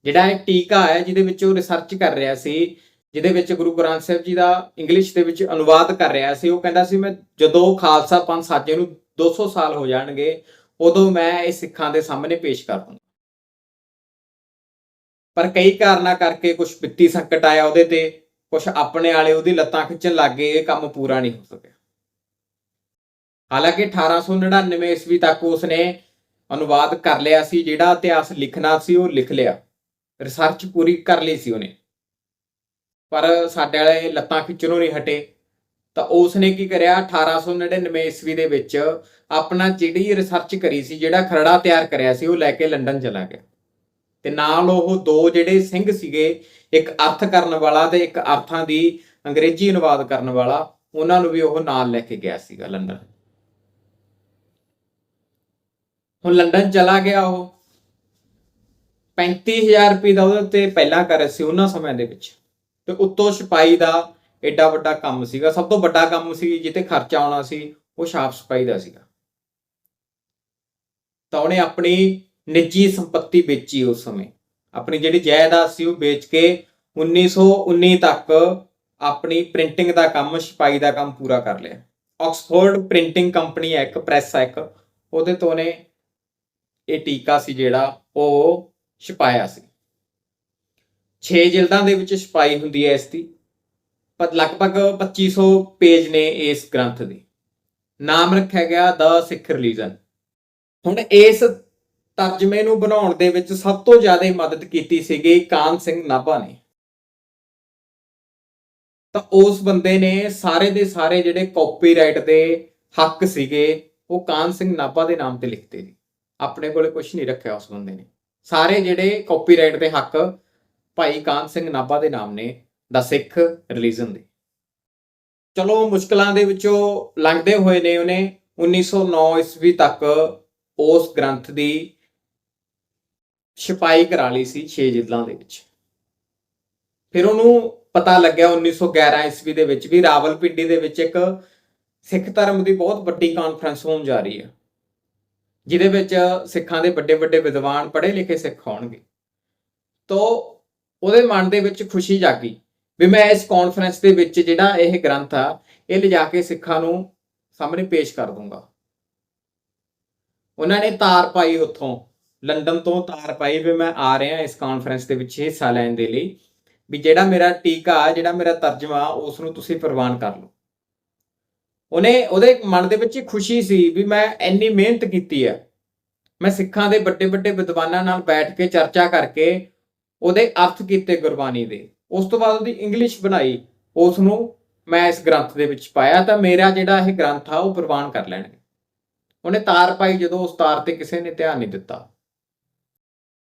ਜਿਹੜਾ ਇਹ ਟੀਕਾ ਹੈ, ਜਿਹਦੇ ਵਿੱਚ ਉਹ ਰਿਸਰਚ ਕਰ ਰਿਹਾ ਸੀ, ਜਿਹਦੇ ਵਿੱਚ ਗੁਰੂ ਗ੍ਰੰਥ ਸਾਹਿਬ ਜੀ ਦਾ ਇੰਗਲਿਸ਼ ਦੇ ਵਿੱਚ ਅਨੁਵਾਦ ਕਰ ਰਿਹਾ ਸੀ, ਉਹ ਕਹਿੰਦਾ ਸੀ, ਮੈਂ ਜਦੋਂ ਖਾਲਸਾ ਪੰਥ ਸਾਜੇ ਨੂੰ 200 ਸਾਲ ਹੋ ਜਾਣਗੇ, ਉਦੋਂ ਮੈਂ ਇਹ ਸਿੱਖਾਂ ਦੇ ਸਾਹਮਣੇ ਪੇਸ਼ ਕਰ ਦੂੰਗਾ। ਪਰ ਕਈ ਕਾਰਨਾਂ ਕਰਕੇ ਕੁਝ ਵਿੱਤੀ ਸੰਕਟ ਆਇਆ ਉਹਦੇ ਤੇ, ਕੁਛ ਆਪਣੇ ਵਾਲੇ ਉਹਦੀ ਲੱਤਾਂ ਖਿੱਚਣ ਲੱਗ ਗਏ, ਇਹ ਕੰਮ ਪੂਰਾ ਨਹੀਂ ਹੋ ਸਕਿਆ। ਹਾਲਾਂਕਿ 1899 ਈਸਵੀ ਤੱਕ ਉਸਨੇ ਅਨੁਵਾਦ ਕਰ ਲਿਆ ਸੀ, ਜਿਹੜਾ ਇਤਿਹਾਸ ਲਿਖਣਾ ਸੀ, ਉਹ ਲਿਖ ਲਿਆ। ਰਿਸਰਚ ਪੂਰੀ ਕਰ ਲਈ ਸੀ ਉਹਨੇ। ਪਰ ਸਾਡੇ ਵਾਲੇ ਲੱਤਾਂ ਖਿੱਚਣੋਂ ਨਹੀਂ ਹਟੇ। ਤਾਂ ਉਸਨੇ ਕੀ ਕਰਿਆ 1899 ਈਸਵੀ ਦੇ ਵਿੱਚ ਆਪਣਾ ਜਿਹੜੀ ਰਿਸਰਚ ਕਰੀ ਸੀ, ਜਿਹੜਾ ਖਰੜਾ ਤਿਆਰ ਕਰਿਆ ਸੀ, ਉਹ ਲੈ ਕੇ ਲੰਡਨ ਚਲਾ ਗਿਆ। ਤੇ ਨਾਲ ਉਹ ਦੋ ਜਿਹੜੇ ਸਿੰਘ ਸੀਗੇ, ਇੱਕ ਅਰਥ ਕਰਨ ਵਾਲਾ ਤੇ ਇੱਕ ਅਰਥਾਂ ਦੀ ਅੰਗਰੇਜ਼ੀ ਅਨੁਵਾਦ ਕਰਨ ਵਾਲਾ, ਉਹਨਾਂ ਨੂੰ ਵੀ ਉਹ ਨਾਲ ਲੈ ਕੇ ਗਿਆ ਸੀਗਾ ਲੰਡਨ। ਹੁਣ ਲੰਡਨ ਚਲਾ ਗਿਆ ਉਹ। 35000 ਰੁਪਏ ਦਾ ਉਹਦੇ ਤੇ ਪਹਿਲਾਂ ਕਰ ਸੀ ਉਹਨਾਂ ਸਮਿਆਂ ਦੇ ਵਿੱਚ। ਤੇ ਉੱਤੋਂ ਛਪਾਈ ਦਾ ਐਡਾ ਵੱਡਾ ਕੰਮ ਸੀਗਾ। ਸਭ ਤੋਂ ਵੱਡਾ ਕੰਮ ਸੀ ਜਿੱਤੇ ਖਰਚਾ ਆਉਣਾ ਸੀ, ਉਹ ਛਾਪ ਛਪਾਈ ਦਾ ਸੀਗਾ। ਤਾਂ ਉਹਨੇ ਆਪਣੀ ਨਿੱਜੀ ਸੰਪત્ਤੀ ਵੇਚੀ ਉਸ ਸਮੇਂ। ਆਪਣੀ ਜਿਹੜੀ ਜਾਇਦਾਦ ਸੀ ਉਹ ਵੇਚ ਕੇ 1919 ਤੱਕ ਆਪਣੀ ਪ੍ਰਿੰਟਿੰਗ ਦਾ ਕੰਮ ਛਪਾਈ ਦਾ ਕੰਮ ਪੂਰਾ ਕਰ ਲਿਆ। ਆਕਸਫੋਰਡ ਪ੍ਰਿੰਟਿੰਗ ਕੰਪਨੀ ਹੈ, ਇੱਕ ਪ੍ਰੈਸ ਹੈ, ਇੱਕ। ਉਹਦੇ ਤੋਂ ਨੇ ਇਹ ਟੀਕਾ ਸੀ ਜਿਹੜਾ, ਉਹ ਛਪਾਇਆ ਸੀ। 6 ਜਿਲਦਾਂ ਦੇ ਵਿੱਚ ਛਪਾਈ ਹੁੰਦੀ ਹੈ ਇਸ ਦੀ, ਪਰ ਲਗਭਗ 2500 ਪੇਜ ਨੇ ਇਸ ਗ੍ਰੰਥ ਦੇ। ਨਾਮ ਰੱਖਿਆ ਗਿਆ ਦ ਸਿੱਖ ਰਿਲੀਜਨ। ਹੁਣ ਇਸ ਤਰਜਮੇ ਨੂੰ ਬਣਾਉਣ ਦੇ ਵਿੱਚ ਸਭ ਤੋਂ ਜ਼ਿਆਦਾ ਮਦਦ ਕੀਤੀ ਸੀਗੀ ਕਾਨ ਸਿੰਘ ਨਾਭਾ ਨੇ। ਤਾਂ ਉਸ ਬੰਦੇ ਨੇ ਸਾਰੇ ਦੇ ਸਾਰੇ ਜਿਹੜੇ ਕਾਪੀਰਾਈਟ ਦੇ ਹੱਕ ਸੀਗੇ, ਉਹ ਕਾਨ ਸਿੰਘ ਨਾਭਾ ਦੇ ਨਾਮ ਤੇ ਲਿਖਤੇ ਸੀ ਆਪਣੇ ਕੋਲੇ ਕੁਝ ਨਹੀਂ ਰੱਖਿਆ ਉਸ ਬੰਦੇ ਨੇ। ਸਾਰੇ ਜਿਹੜੇ ਕਾਪੀਰਾਈਟ ਦੇ ਹੱਕ ਭਾਈ ਕਾਨ ਸਿੰਘ ਨਾਭਾ ਦੇ ਨਾਮ ਨੇ, ਦਾ ਸਿੱਖ ਰਿਲੀਜਨ ਦੇ। ਚਲੋ ਮੁਸ਼ਕਲਾਂ ਦੇ ਵਿੱਚੋਂ ਲੰਘਦੇ ਹੋਏ ਨੇ ਉਹਨੇ 1909 ਈਸਵੀ ਤੱਕ ਉਸ ਗ੍ਰੰਥ ਦੀ ਛਪਾਈ ਕਰਾ ਲਈ ਸੀ 6 ਜਿਲਦਾਂ ਦੇ ਵਿੱਚ। ਫਿਰ ਉਹਨੂੰ ਪਤਾ ਲੱਗਿਆ 1911 ਈਸਵੀ ਦੇ ਵਿੱਚ ਵੀ ਰਾਵਲਪਿੰਡੀ ਦੇ ਵਿੱਚ ਇੱਕ ਸਿੱਖ ਧਰਮ ਦੀ ਬਹੁਤ ਵੱਡੀ ਕਾਨਫਰੰਸ ਹੋਣ ਜਾ ਰਹੀ ਹੈ। ਜਿਹਦੇ ਵਿੱਚ ਸਿੱਖਾਂ ਦੇ ਵੱਡੇ ਵੱਡੇ ਵਿਦਵਾਨ ਪੜ੍ਹੇ ਲਿਖੇ ਸਿੱਖ ਹੋਣਗੇ। ਤੋਂ ਉਹਦੇ ਮਨ ਦੇ ਵਿੱਚ ਖੁਸ਼ੀ ਜਾਗੀ ਵੀ ਮੈਂ ਇਸ ਕਾਨਫਰੰਸ ਦੇ ਵਿੱਚ ਜਿਹੜਾ ਇਹ ਗ੍ਰੰਥ ਆ, ਇਹ ਲਿਜਾ ਕੇ ਸਿੱਖਾਂ ਨੂੰ ਸਾਹਮਣੇ ਪੇਸ਼ ਕਰ ਦੂੰਗਾ। ਉਹਨਾਂ ਨੇ ਤਾਰ ਪਾਈ ਉੱਥੋਂ, ਲੰਡਨ ਤੋਂ ਤਾਰ ਪਾਈ ਵੀ ਮੈਂ ਆ ਰਿਹਾ ਇਸ ਕਾਨਫਰੰਸ ਦੇ ਵਿੱਚ ਹਿੱਸਾ ਲੈਣ ਦੇ ਲਈ, ਵੀ ਜਿਹੜਾ ਮੇਰਾ ਟੀਕਾ, ਜਿਹੜਾ ਮੇਰਾ ਤਰਜਮਾ, ਉਸ ਨੂੰ ਤੁਸੀਂ ਪ੍ਰਵਾਨ ਕਰ ਲਓ। ਉਹਨੇ ਉਹਦੇ ਮਨ ਦੇ ਵਿੱਚ ਖੁਸ਼ੀ ਸੀ ਵੀ ਮੈਂ ਇੰਨੀ ਮਿਹਨਤ ਕੀਤੀ ਹੈ ਮੈਂ ਸਿੱਖਾਂ ਦੇ ਵੱਡੇ ਵੱਡੇ ਵਿਦਵਾਨਾਂ ਨਾਲ ਬੈਠ ਕੇ ਚਰਚਾ ਕਰਕੇ ਉਹਦੇ ਅਰਥ ਕੀਤੇ ਗੁਰਬਾਣੀ ਦੇ। ਉਸ ਤੋਂ ਬਾਅਦ ਉਹਦੀ ਇੰਗਲਿਸ਼ ਬਣਾਈ। ਉਸ ਨੂੰ ਮੈਂ ਇਸ ਗ੍ਰੰਥ ਦੇ ਵਿੱਚ ਪਾਇਆ ਤਾਂ ਮੇਰਾ ਜਿਹੜਾ ਇਹ ਗ੍ਰੰਥ ਆ ਉਹ ਪ੍ਰਵਾਨ ਕਰ ਲੈਣਗੇ। ਉਹਨੇ ਤਾਰ ਪਾਈ ਜਦੋਂ ਉਸ ਤਾਰ ਤੇ ਕਿਸੇ ਨੇ ਧਿਆਨ ਨਹੀਂ ਦਿੱਤਾ।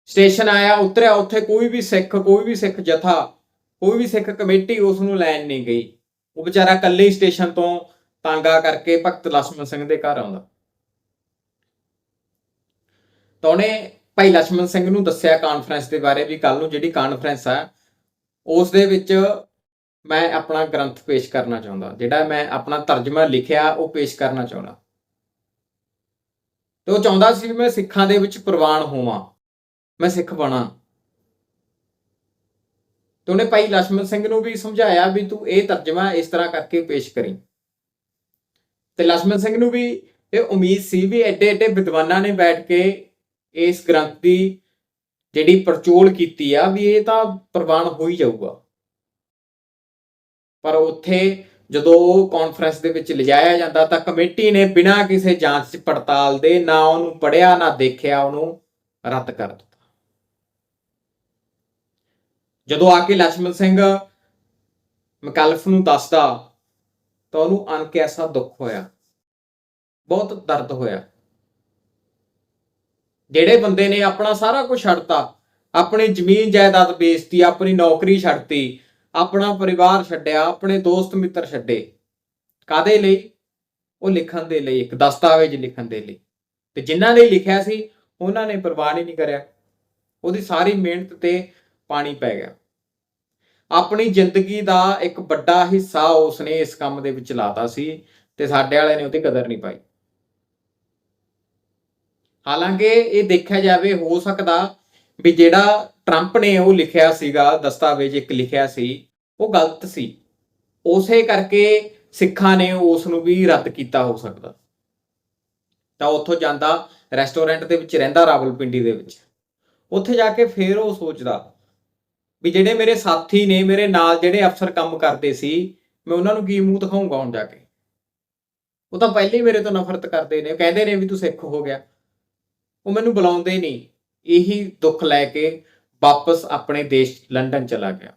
ਸਟੇਸ਼ਨ ਆਇਆ, ਉਤਰਿਆ। ਉੱਥੇ ਕੋਈ ਵੀ ਸਿੱਖ, ਕੋਈ ਵੀ ਸਿੱਖ ਜਥਾ, ਕੋਈ ਵੀ ਸਿੱਖ ਕਮੇਟੀ ਉਸ ਨੂੰ ਲੈਣ ਨਹੀਂ ਗਈ। ਉਹ ਵਿਚਾਰਾ ਇਕੱਲੇ ਹੀ ਸਟੇਸ਼ਨ ਤੋਂ ਤਾਂਗਾ ਕਰਕੇ ਭਗਤ ਲక్ష్ਮਣ ਸਿੰਘ ਦੇ ਘਰ ਆਉਂਦਾ। ਤਾਂ ਉਹਨੇ ਭਾਈ ਲక్ష్ਮਣ ਸਿੰਘ ਨੂੰ ਦੱਸਿਆ ਕਾਨਫਰੰਸ ਦੇ ਬਾਰੇ ਵੀ ਕੱਲ ਨੂੰ ਜਿਹੜੀ ਕਾਨਫਰੰਸ ਆ, ਉਸ ਦੇ ਵਿੱਚ ਮੈਂ ਆਪਣਾ ਗ੍ਰੰਥ ਪੇਸ਼ ਕਰਨਾ ਚਾਹੁੰਦਾ। ਜਿਹੜਾ ਮੈਂ ਆਪਣਾ ਤਰਜਮਾ ਲਿਖਿਆ, ਉਹ ਪੇਸ਼ ਕਰਨਾ ਚਾਹੁੰਦਾ। ਤੇ ਉਹ ਚਾਹੁੰਦਾ ਸੀ ਮੈਂ ਸਿੱਖਾਂ ਦੇ ਵਿੱਚ ਪ੍ਰਵਾਨ ਹੋਵਾਂ, ਮੈਂ ਸਿੱਖ ਬਣਾ। ਤੇ ਉਹਨੇ ਭਾਈ ਲక్ష్ਮਣ ਸਿੰਘ ਨੂੰ ਵੀ ਸਮਝਾਇਆ ਵੀ ਤੂੰ ਇਹ ਤਰਜਮਾ ਇਸ ਤਰ੍ਹਾਂ ਕਰਕੇ ਪੇਸ਼ ਕਰੀ। ਤੇ ਲక్ష్ਮਣ ਸਿੰਘ ਨੂੰ ਵੀ ਇਹ ਉਮੀਦ ਸੀ ਵੀ ਐਡੇ ਐਡੇ ਵਿਦਵਾਨਾਂ ਨੇ ਬੈਠ ਕੇ ਇਸ ਗ੍ਰੰਥ ਦੀ ਜਿਹੜੀ ਪਰਚੋਲ ਕੀਤੀ ਆ, ਵੀ ਇਹ ਤਾਂ ਪ੍ਰਵਾਨ ਹੋ ਹੀ ਜਾਊਗਾ। ਪਰ ਉੱਥੇ ਜਦੋਂ ਉਹ ਕਾਨਫਰੰਸ ਦੇ ਵਿੱਚ ਲਿਜਾਇਆ ਜਾਂਦਾ ਤਾਂ ਕਮੇਟੀ ਨੇ ਬਿਨਾਂ ਕਿਸੇ ਜਾਂਚ ਪੜਤਾਲ ਦੇ ਨਾ ਉਹਨੂੰ ਪੜਿਆ ਨਾ ਦੇਖਿਆ, ਉਹਨੂੰ ਰੱਦ ਕਰ ਦਿੱਤਾ। ਜਦੋਂ ਆ ਕੇ ਲక్ష్ਮਣ ਸਿੰਘ ਮਕਲਫ ਨੂੰ ਦੱਸਦਾ ਤਾਂ ਉਹਨੂੰ ਅਣ ਕੇ ਐਸਾ ਦੁੱਖ ਹੋਇਆ। ਬਹੁਤ ਦਰਦ ਹੋਇਆ। ਜਿਹੜੇ ਬੰਦੇ ਨੇ ਆਪਣਾ ਸਾਰਾ ਕੁਝ ਛੱਡਤਾ, ਆਪਣੀ ਜ਼ਮੀਨ ਜਾਇਦਾਦ ਵੇਚਤੀ, ਆਪਣੀ ਨੌਕਰੀ ਛੱਡਤੀ, ਆਪਣਾ ਪਰਿਵਾਰ ਛੱਡਿਆ, ਆਪਣੇ ਦੋਸਤ ਮਿੱਤਰ ਛੱਡੇ ਕਾਦੇ ਲਈ? ਉਹ ਲਿਖਣ ਦੇ ਲਈ, ਇੱਕ ਦਸਤਾਵੇਜ਼ ਲਿਖਣ ਦੇ ਲਈ। ਤੇ ਜਿਨ੍ਹਾਂ ਨੇ ਲਿਖਿਆ ਸੀ, ਉਹਨਾਂ ਨੇ ਪ੍ਰਵਾਨ ਹੀ ਨਹੀਂ ਕਰਿਆ। ਉਹਦੀ ਸਾਰੀ ਮਿਹਨਤ ਤੇ ਪਾਣੀ ਪੈ ਗਿਆ। ਆਪਣੀ ਜ਼ਿੰਦਗੀ ਦਾ ਇੱਕ ਵੱਡਾ ਹਿੱਸਾ ਉਸਨੇ ਇਸ ਕੰਮ ਦੇ ਵਿੱਚ ਲਾਤਾ ਸੀ ਤੇ ਸਾਡੇ ਵਾਲਿਆਂ ਨੇ ਉਹਦੀ ਕਦਰ ਨਹੀਂ ਪਾਈ। ਹਾਲਾਂਕਿ ਇਹ ਦੇਖਿਆ ਜਾਵੇ, ਹੋ ਸਕਦਾ ਵੀ ਜਿਹੜਾ ਟਰੰਪ ਨੇ ਉਹ ਲਿਖਿਆ ਸੀਗਾ, ਦਸਤਾਵੇਜ਼ ਇੱਕ ਲਿਖਿਆ ਸੀ, ਉਹ ਗਲਤ ਸੀ। ਉਸੇ ਕਰਕੇ ਸਿੱਖਾਂ ਨੇ ਉਸ ਨੂੰ ਵੀ ਰੱਦ ਕੀਤਾ ਹੋ ਸਕਦਾ। ਤਾਂ ਉੱਥੋਂ ਜਾਂਦਾ ਰੈਸਟੋਰੈਂਟ ਦੇ ਵਿੱਚ ਰਹਿੰਦਾ ਰਾਵਲਪਿੰਡੀ ਦੇ ਵਿੱਚ। ਉੱਥੇ ਜਾ ਕੇ ਫੇਰ ਉਹ ਸੋਚਦਾ ਵੀ ਜਿਹੜੇ ਮੇਰੇ ਸਾਥੀ ਨੇ, ਮੇਰੇ ਨਾਲ ਜਿਹੜੇ ਅਫਸਰ ਕੰਮ ਕਰਦੇ ਸੀ, ਮੈਂ ਉਹਨਾਂ ਨੂੰ ਕੀ ਮੂੰਹ ਦਿਖਾਉਂਗਾ ਹੁਣ ਜਾ ਕੇ? ਉਹ ਤਾਂ ਪਹਿਲੇ ਮੇਰੇ ਤੋਂ ਨਫ਼ਰਤ ਕਰਦੇ ਨੇ ਕਹਿੰਦੇ ਨੇ ਵੀ ਤੂੰ ਸਿੱਖ ਹੋ ਗਿਆ। ਉਹ ਮੈਨੂੰ ਬੁਲਾਉਂਦੇ ਨਹੀਂ। ਇਹੀ ਦੁੱਖ ਲੈ ਕੇ ਵਾਪਸ ਆਪਣੇ ਦੇਸ਼ ਲੰਡਨ ਚਲਾ ਗਿਆ।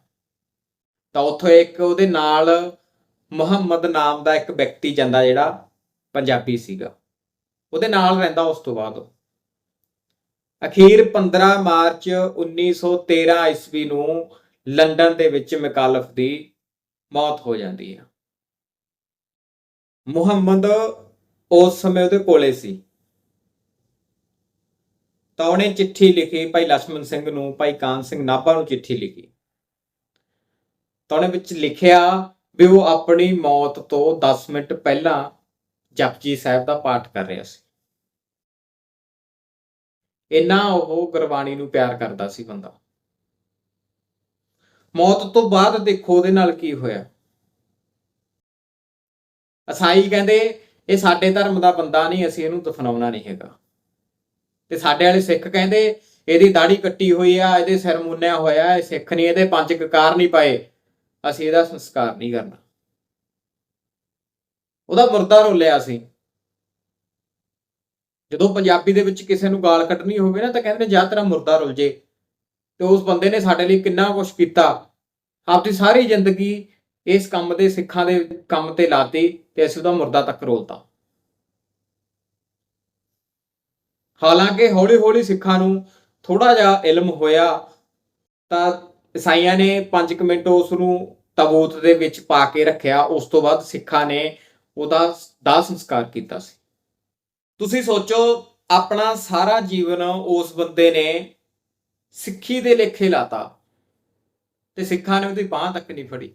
ਤਾਂ ਉੱਥੋਂ ਇੱਕ ਉਹਦੇ ਨਾਲ ਮੁਹੰਮਦ ਨਾਮ ਦਾ ਇੱਕ ਵਿਅਕਤੀ ਜਾਂਦਾ ਜਿਹੜਾ ਪੰਜਾਬੀ ਸੀਗਾ। ਉਹਦੇ ਨਾਲ ਰਹਿੰਦਾ ਉਸ ਤੋਂ ਬਾਅਦ ਉਹ। ਅਖੀਰ 15 ਮਾਰਚ 1913 ਈਸਵੀ ਨੂੰ ਲੰਡਨ ਦੇ ਵਿੱਚ ਮਕਾਲਫ ਦੀ ਮੌਤ ਹੋ ਜਾਂਦੀ ਹੈ। ਮੁਹੰਮਦ ਉਸ ਸਮੇਂ ਉਹਦੇ ਕੋਲੇ ਸੀ। ਤਾਂ ਉਹਨੇ ਚਿੱਠੀ ਲਿਖੀ, ਭਾਈ ਲక్ష్మణ ਸਿੰਘ ਨੂੰ, ਭਾਈ ਕਾਨ ਸਿੰਘ ਨਾਭਾ ਨੂੰ ਚਿੱਠੀ ਲਿਖੀ। ਤਾਂ ਉਹਨੇ ਵਿੱਚ ਲਿਖਿਆ ਵੀ ਉਹ ਆਪਣੀ ਮੌਤ ਤੋਂ 10 ਮਿੰਟ ਪਹਿਲਾਂ ਜਪਜੀ ਸਾਹਿਬ ਦਾ ਪਾਠ ਕਰ ਰਿਹਾ ਸੀ। ਇੰਨਾ ਉਹ ਗੁਰਬਾਣੀ ਨੂੰ ਪਿਆਰ ਕਰਦਾ ਸੀ ਬੰਦਾ। ਮੌਤ ਤੋਂ ਬਾਅਦ ਦੇਖੋ ਉਹਦੇ ਨਾਲ ਕੀ ਹੋਇਆ। ਅਸਾਈ ਕਹਿੰਦੇ, ਇਹ ਸਾਡੇ ਧਰਮ ਦਾ ਬੰਦਾ ਨਹੀਂ, ਅਸੀਂ ਇਹਨੂੰ ਦਫਨਾਉਣਾ ਨਹੀਂ ਹੈਗਾ। ਤੇ ਸਾਡੇ ਵਾਲੇ ਸਿੱਖ ਕਹਿੰਦੇ, ਇਹਦੀ ਦਾੜੀ ਕੱਟੀ ਹੋਈ ਆ, ਇਹਦੇ ਸਿਰ ਮੁੰਨਿਆ ਹੋਇਆ, ਇਹ ਸਿੱਖ ਨਹੀਂ, ਇਹਦੇ ਪੰਜ ਕਕਾਰ ਨਹੀਂ ਪਾਏ, ਅਸੀਂ ਇਹਦਾ ਸੰਸਕਾਰ ਨਹੀਂ ਕਰਨਾ। ਉਹਦਾ ਮੁਰਦਾ ਰੋਲਿਆ ਸੀ। ਜਦੋਂ ਪੰਜਾਬੀ ਦੇ ਵਿੱਚ ਕਿਸੇ ਨੂੰ ਗਾਲ ਕੱਢਣੀ ਹੋਵੇ ਨਾ, ਤਾਂ ਕਹਿੰਦੇ ਨੇ, ਜਾਂ ਤੇਰਾ ਮੁਰਦਾ ਰੁਲ ਜੇ। ਤੇ ਉਸ ਬੰਦੇ ਨੇ ਸਾਡੇ ਲਈ ਕਿੰਨਾ ਕੁਝ ਕੀਤਾ। ਆਪਦੀ ਸਾਰੀ ਜ਼ਿੰਦਗੀ ਇਸ ਕੰਮ ਦੇ, ਸਿੱਖਾਂ ਦੇ ਕੰਮ ਤੇ ਲਾਤੀ ਤੇ ਅਸੀਂ ਉਹਦਾ ਮੁਰਦਾ ਤੱਕ ਰੋਲਤਾ। ਹਾਲਾਂਕਿ ਹੌਲੀ-ਹੌਲੀ ਸਿੱਖਾਂ ਨੂੰ ਥੋੜਾ ਜਿਹਾ ਇਲਮ ਹੋਇਆ, ਤਾਂ ਈਸਾਈਆਂ ਨੇ 5 ਮਿੰਟ ਉਸ ਨੂੰ ਤਾਬੂਤ ਦੇ ਵਿੱਚ ਪਾ ਕੇ ਰੱਖਿਆ। ਉਸ ਤੋਂ ਬਾਅਦ ਸਿੱਖਾਂ ਨੇ ਉਹਦਾ ਦਾਹ ਸੰਸਕਾਰ ਕੀਤਾ ਸੀ। ਤੁਸੀਂ ਸੋਚੋ, ਆਪਣਾ ਸਾਰਾ ਜੀਵਨ ਉਸ ਬੰਦੇ ਨੇ ਸਿੱਖੀ ਦੇ ਲੇਖੇ ਲਾਤਾ ਤੇ ਸਿੱਖਾਂ ਨੇ ਉਹਦੀ ਬਾਹ ਤੱਕ ਨਹੀਂ ਫੜੀ।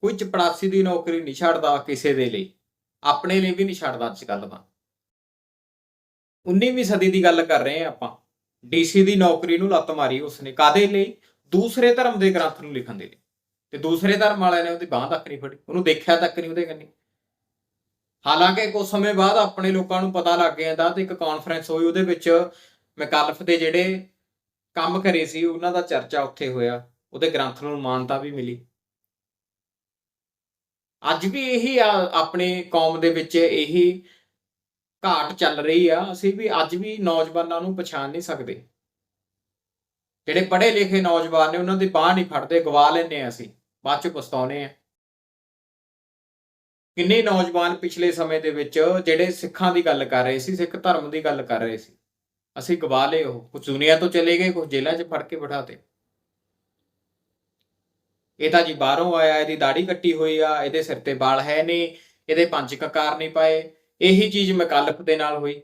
ਕੋਈ ਚਪੜਾਸੀ ਦੀ ਨੌਕਰੀ ਨਹੀਂ ਛੱਡਦਾ ਕਿਸੇ ਦੇ ਲਈ। ਆਪਣੇ ਲਈ ਵੀ ਨਹੀਂ ਛੱਡਦਾ ਅੱਜ ਕੱਲ ਤਾਂ। 19ਵੀਂ ਸਦੀ ਦੀ ਗੱਲ ਕਰ ਰਹੇ ਹਾਂ ਆਪਾਂ। ਡੀਸੀ ਦੀ ਨੌਕਰੀ ਨੂੰ ਲੱਤ ਮਾਰੀ ਉਸਨੇ। ਕਾਦੇ ਲਈ? ਦੂਸਰੇ ਧਰਮ ਦੇ ਗ੍ਰੰਥ ਨੂੰ ਲਿਖਣ ਦੇ ਲਈ। ਤੇ ਦੂਸਰੇ ਧਰਮ ਵਾਲਿਆਂ ਨੇ ਉਹਦੀ ਬਾਹ ਤੱਕ ਨਹੀਂ ਫੜੀ। ਉਹਨੂੰ ਦੇਖਿਆ ਤੱਕ ਨਹੀਂ ਉਹਦੇ ਕੰਨੀ। ਹਾਲਾਂਕਿ ਕੁਝ ਸਮੇਂ ਬਾਅਦ ਆਪਣੇ ਲੋਕਾਂ ਨੂੰ ਪਤਾ ਲੱਗ ਗਿਆ ਦਾ ਤੇ ਇੱਕ ਕਾਨਫਰੰਸ ਹੋਈ, ਉਹਦੇ ਵਿੱਚ ਮਕਾਲਫ ਦੇ ਜਿਹੜੇ ਕੰਮ ਕਰੇ ਸੀ, ਉਹਨਾਂ ਦਾ ਚਰਚਾ ਉੱਥੇ ਹੋਇਆ, ਉਹਦੇ ਗ੍ਰੰਥ ਨੂੰ ਮਾਨਤਾ ਵੀ ਮਿਲੀ। ਅੱਜ ਵੀ ਇਹੀ ਆ, ਆਪਣੀ ਕੌਮ ਦੇ ਵਿੱਚ ਇਹੀ ਘਾਟ ਚੱਲ ਰਹੀ ਆ, ਅਸੀਂ ਵੀ ਅੱਜ ਵੀ ਨੌਜਵਾਨਾਂ ਨੂੰ ਪਛਾਣ ਨਹੀਂ ਸਕਦੇ। ਜਿਹੜੇ ਪੜ੍ਹੇ ਲਿਖੇ ਨੌਜਵਾਨ ਨੇ, ਉਹਨਾਂ ਦੀ ਬਾਹ ਨਹੀਂ ਫੜਦੇ, ਗਵਾ ਲੈਂਦੇ ਆ ਅਸੀਂ, ਬਾਅਦ ਚ ਪਛਤਾਉਨੇ ਆ ਕਿੰਨੇ ਨੌਜਵਾਨ ਪਿਛਲੇ ਸਮੇਂ ਦੇ ਵਿੱਚ ਜਿਹੜੇ ਸਿੱਖਾਂ ਦੀ ਗੱਲ ਕਰ ਰਹੇ ਸੀ, ਸਿੱਖ ਧਰਮ ਦੀ ਗੱਲ ਕਰ ਰਹੇ ਸੀ? ਅਸੀਂ ਗਵਾ ਲਏ ਉਹ। ਕੁਝ ਦੁਨੀਆ ਤੋਂ ਚਲੇ ਗਏ ਕੁਝ ਜੇਲ੍ਹਾਂ 'ਚ ਫੜ ਕੇ ਬਿਠਾਤੇ। ਇਹ ਤਾਂ ਜੀ ਬਾਹਰੋਂ ਆਇਆ, ਇਹਦੀ ਦਾੜੀ ਕੱਟੀ ਹੋਈ ਆ, ਇਹਦੇ ਸਿਰ ਤੇ ਵਾਲ ਹੈ ਨਹੀਂ, ਇਹਦੇ ਪੰਜ ਕਕਾਰ ਨਹੀਂ ਪਾਏ। ਇਹੀ ਚੀਜ਼ ਮਕਲਫ ਦੇ ਨਾਲ ਹੋਈ।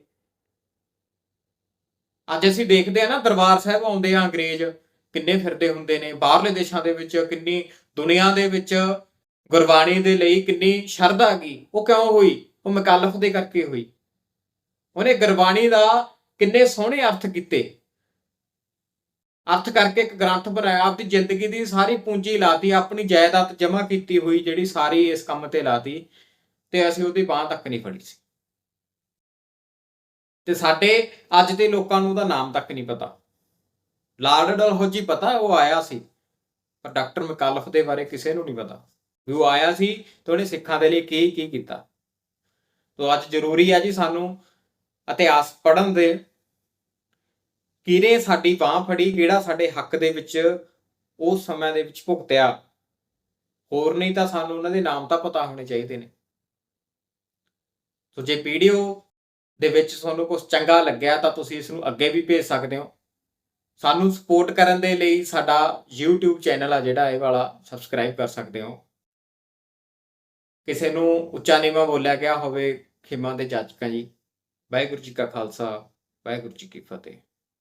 ਅੱਜ ਅਸੀਂ ਦੇਖਦੇ ਆ ਨਾ, ਦਰਬਾਰ ਸਾਹਿਬ ਆਉਂਦੇ ਆ ਅੰਗਰੇਜ਼, ਕਿੰਨੇ ਫਿਰਦੇ ਹੁੰਦੇ ਨੇ, ਬਾਹਰਲੇ ਦੇਸ਼ਾਂ ਦੇ ਵਿੱਚ, ਕਿੰਨੀ ਦੁਨੀਆ ਦੇ ਵਿੱਚ ਗੁਰਬਾਣੀ ਦੇ ਲਈ ਕਿੰਨੀ ਸ਼ਰਧਾ ਗਈ, ਉਹ ਕਿਉਂ ਹੋਈ? ਉਹ ਮਕਲਫ ਦੇ ਕਰਕੇ ਹੋਈ। ਉਹਨੇ ਗੁਰਬਾਣੀ ਦਾ ਕਿੰਨੇ ਸੋਹਣੇ ਅਰਥ ਕੀਤੇ। ਅਰਥ ਕਰਕੇ ਇੱਕ ਗ੍ਰੰਥ ਬਣਾਇਆ, ਆਪਦੀ ਜ਼ਿੰਦਗੀ ਦੀ ਸਾਰੀ ਪੂੰਜੀ ਲਾਤੀ, ਆਪਣੀ ਜਾਇਦਾਦ ਜਮ੍ਹਾਂ ਕੀਤੀ ਹੋਈ, ਜਿਹੜੀ ਸਾਰੀ ਇਸ ਕੰਮ ਤੇ ਲਾਤੀ, ਤੇ ਅਸੀਂ ਉਹਦੀ ਬਾਹ ਤੱਕ ਨਹੀਂ ਫੜੀ ਸੀ। ਤੇ ਸਾਡੇ ਅੱਜ ਦੇ ਲੋਕਾਂ ਨੂੰ ਉਹਦਾ ਨਾਮ ਤੱਕ ਨਹੀਂ ਪਤਾ। ਲਾਰਡ ਡਲਹੌਜੀ ਪਤਾ, ਉਹ ਆਇਆ ਸੀ, ਪਰ ਡਾਕਟਰ ਮਕਾਲਫ ਦੇ ਬਾਰੇ ਕਿਸੇ ਨੂੰ ਨਹੀਂ ਪਤਾ। ਵੀ ਉਹ ਆਇਆ ਸੀ ਤੇ ਉਹਨੇ ਸਿੱਖਾਂ ਦੇ ਲਈ ਕੀ ਕੀ ਕੀਤਾ। ਤੋ ਅੱਜ ਜ਼ਰੂਰੀ ਹੈ ਜੀ ਸਾਨੂੰ ਇਤਿਹਾਸ ਪੜ੍ਹਨ ਦੇ। ਕਿਹਨੇ ਸਾਡੀ ਬਾਹ ਫੜੀ, ਕਿਹੜਾ ਸਾਡੇ ਹੱਕ ਦੇ ਵਿੱਚ ਉਸ ਸਮੇਂ ਦੇ ਵਿੱਚ ਭੁਗਤਿਆ। ਹੋਰ ਨਹੀਂ ਤਾਂ ਸਾਨੂੰ ਉਹਨਾਂ ਦੇ ਨਾਮ ਤਾਂ ਪਤਾ ਹੋਣੇ ਚਾਹੀਦੇ ਨੇ। ਸੋ ਜੇ ਵੀਡੀਓ ਦੇ ਵਿੱਚ ਤੁਹਾਨੂੰ ਕੁਝ ਚੰਗਾ ਲੱਗਿਆ ਤਾਂ ਤੁਸੀਂ ਇਸ ਨੂੰ ਅੱਗੇ ਵੀ ਭੇਜ ਸਕਦੇ ਹੋ। ਸਾਨੂੰ ਸਪੋਰਟ ਕਰਨ ਦੇ ਲਈ ਸਾਡਾ YouTube ਚੈਨਲ ਆ ਜਿਹੜਾ, ਇਹ ਵਾਲਾ ਸਬਸਕ੍ਰਾਈਬ ਕਰ ਸਕਦੇ ਹੋ। ਕਿਸੇ ਨੂੰ ਉੱਚਾ ਨੀਵਾਂ ਬੋਲਿਆ ਗਿਆ ਹੋਵੇ, ਖਿਮਾ ਦੇ ਜਾਚਕਾਂ ਜੀ। ਵਾਹਿਗੁਰੂ ਜੀ ਕਾ ਖਾਲਸਾ, ਵਾਹਿਗੁਰੂ ਜੀ ਕੀ ਫਤਿਹ।